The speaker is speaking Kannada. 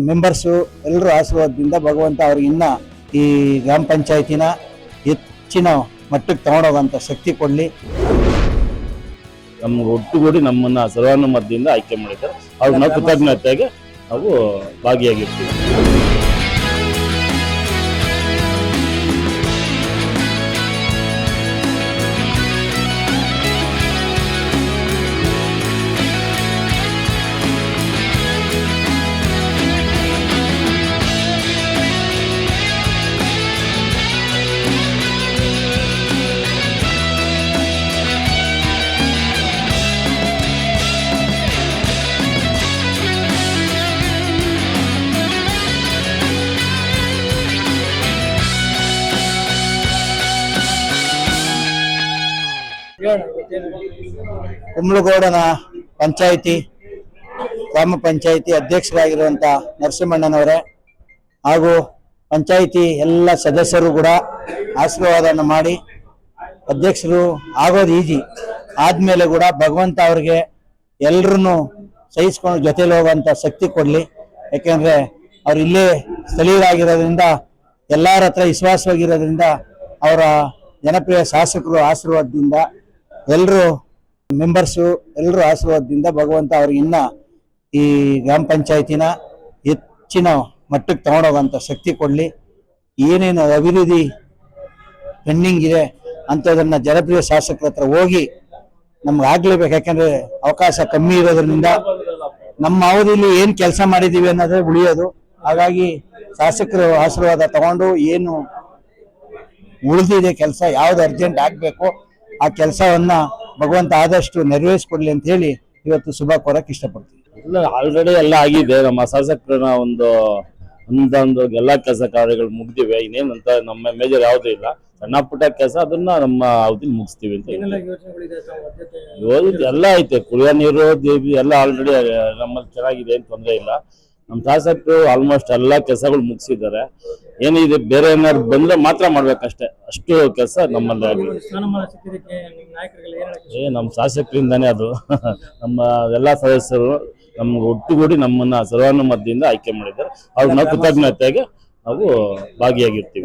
ಮೆಂಬರ್ಸು ಎಲ್ಲರೂ ಆಶೀರ್ವಾದದಿಂದ ಭಗವಂತ ಅವ್ರಿಗೆ ಇನ್ನ ಈ ಗ್ರಾಮ ಪಂಚಾಯತಿನ ಹೆಚ್ಚಿನ ಮಟ್ಟಕ್ಕೆ ತಗೊಂಡೋಗಂತ ಶಕ್ತಿ ಕೊಡಲಿ. ನಮ್ಗೆ ಒಟ್ಟುಗೂಡಿ ನಮ್ಮನ್ನ ಸರ್ವಾನುಮತದಿಂದ ಆಯ್ಕೆ ಮಾಡಿದ್ದಾರೆ. ಅವ್ರಿಗೆ ನಾವು ಕೃತಜ್ಞತೆಗೆ ನಾವು ಭಾಗಿಯಾಗಿರ್ತೀವಿ. ಕುಂಬ್ಳಗೌಡನ ಪಂಚಾಯಿತಿ, ಗ್ರಾಮ ಪಂಚಾಯಿತಿ ಅಧ್ಯಕ್ಷರಾಗಿರುವಂತ ನರಸಿಂಹಣ್ಣನವರೇ ಹಾಗೂ ಪಂಚಾಯಿತಿ ಎಲ್ಲ ಸದಸ್ಯರು ಕೂಡ ಆಶೀರ್ವಾದವನ್ನು ಮಾಡಿ ಅಧ್ಯಕ್ಷರು ಆಗೋದು ಈಜಿ. ಆದ್ಮೇಲೆ ಕೂಡ ಭಗವಂತ ಅವ್ರಿಗೆ ಎಲ್ರೂ ಸಹಿಸ್ಕೊಂಡು ಜೊತೆಲಿ ಹೋಗುವಂತ ಶಕ್ತಿ ಕೊಡ್ಲಿ. ಯಾಕೆಂದ್ರೆ ಅವ್ರು ಇಲ್ಲೇ ಸ್ಥಳೀಯರಾಗಿರೋದ್ರಿಂದ, ಎಲ್ಲರ ಹತ್ರ ವಿಶ್ವಾಸವಾಗಿರೋದ್ರಿಂದ ಅವರ ಜನಪ್ರಿಯ ಶಾಸಕರು ಆಶೀರ್ವಾದದಿಂದ ಎಲ್ಲರೂ ಮೆಂಬರ್ಸು ಎಲ್ಲರೂ ಆಶೀರ್ವಾದದಿಂದ ಭಗವಂತ ಅವ್ರಿಗೆ ಇನ್ನ ಈ ಗ್ರಾಮ ಪಂಚಾಯತಿನ ಹೆಚ್ಚಿನ ಮಟ್ಟಕ್ಕೆ ತಗೊಂಡೋಗಂತ ಶಕ್ತಿ ಕೊಡಲಿ. ಏನೇನು ಅಭಿವೃದ್ಧಿ ಪೆಂಡಿಂಗ್ ಇದೆ ಅಂಥದನ್ನು ಜನಪ್ರಿಯ ಶಾಸಕರ ಹತ್ರ ಹೋಗಿ ನಮ್ಗೆ ಆಗ್ಲೇಬೇಕು. ಯಾಕಂದ್ರೆ ಅವಕಾಶ ಕಮ್ಮಿ ಇರೋದ್ರಿಂದ ನಮ್ಮ ಅವಧಿಯಲ್ಲಿ ಏನು ಕೆಲಸ ಮಾಡಿದೀವಿ ಅನ್ನೋದೇ ಉಳಿಯೋದು. ಹಾಗಾಗಿ ಶಾಸಕರು ಆಶೀರ್ವಾದ ತಗೊಂಡು ಏನು ಉಳಿದಿದೆ ಕೆಲಸ, ಯಾವ್ದು ಅರ್ಜೆಂಟ್ ಆಗ್ಬೇಕು ಆ ಕೆಲಸವನ್ನ ಭಗವಂತ ಆದಷ್ಟು ನೆರವೇರಿಸಿಕೊಡ್ಲಿ ಅಂತ ಹೇಳಿ ಇವತ್ತು ಶುಭ ಕೋರಕ್ ಇಷ್ಟಪಡ್ತೀವಿ ಇಲ್ಲ ಆಲ್ರೆಡಿ ಎಲ್ಲ ಆಗಿದೆ. ನಮ್ಮ ಶಾಸಕರನ್ನ ಒಂದು ಒಂದೊಂದು ಎಲ್ಲಾ ಕೆಲಸ ಕಾರ್ಯಗಳು ಮುಗ್ದಿವೆ. ಇನ್ನೇನಂತ ನಮ್ಮ ಮೇಜರ್ ಯಾವುದೂ ಇಲ್ಲ. ಸಣ್ಣ ಪುಟ್ಟ ಕೆಲಸ ಅದನ್ನ ನಮ್ಮ ಅವಧಿ ಮುಗಿಸ್ತೀವಿ ಅಂತ. ಯೋಜನೆ ಎಲ್ಲ ಐತೆ. ಕುಡಿಯೋ ನೀರು ದೇವಿ ಎಲ್ಲ ಆಲ್ರೆಡಿ ನಮ್ಮಲ್ಲಿ ಚೆನ್ನಾಗಿದೆ ಏನು ತೊಂದರೆ ಇಲ್ಲ. ನಮ್ಮ ಶಾಸಕರು ಆಲ್ಮೋಸ್ಟ್ ಎಲ್ಲ ಕೆಲಸಗಳು ಮುಗಿಸಿದ್ದಾರೆ. ಏನಿದೆ ಬೇರೆ ಏನಾದ್ರು ಬಂದ್ರೆ ಮಾತ್ರ ಮಾಡ್ಬೇಕಷ್ಟೇ. ಅಷ್ಟು ಕೆಲಸ ನಮ್ಮಲ್ಲಿ ಏ, ನಮ್ಮ ಶಾಸಕರಿಂದಾನೇ ಅದು. ನಮ್ಮ ಎಲ್ಲ ಸದಸ್ಯರು ನಮ್ಗೆ ಒಟ್ಟುಗೂಡಿ ನಮ್ಮನ್ನ ಸರ್ವಾನುಮತದಿಂದ ಆಯ್ಕೆ ಮಾಡಿದ್ದಾರೆ. ಅವ್ರನ್ನ ಕೃತಜ್ಞತೆಗೆ ನಾವು ಭಾಗಿಯಾಗಿರ್ತೀವಿ.